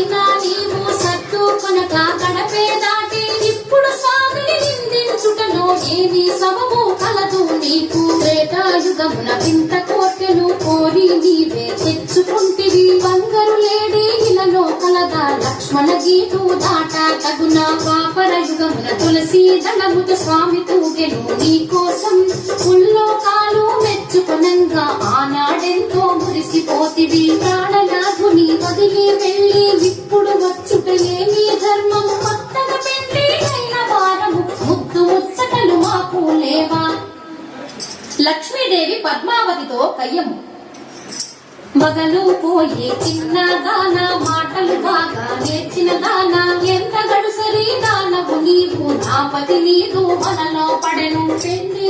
అయినా నీవు సర్దుకొనక గడపే దాటి ఇప్పుడు స్వామిని నిందించుటలో ఏమి సమము కలదు. నీకు త్రేతాయుగమున వింత కోర్కెలు కోరి నీవే తెచ్చుకుంటివి. బంగారు లేడి ఇలలో కలదా లక్ష్మణ గీతు దాట తగున పాపర యుగమున తులసి దళముత స్వామి తూగెను. నీ కోసం ఉల్లోకాలు మెచ్చుకొనంగా ఆనాడెంతో మురిసిపోతివి. ప్రాణనాథుని వదిలివే లక్ష్మీదేవి పద్మావతితో కయ్యము. మగలు పోయే చిన్నదాన మాటలు బాగా నేర్చిన దాన ఎంత గడుసరి దానవు నీవు నాపతి నీదు మనలో పడెను. పెళ్ళి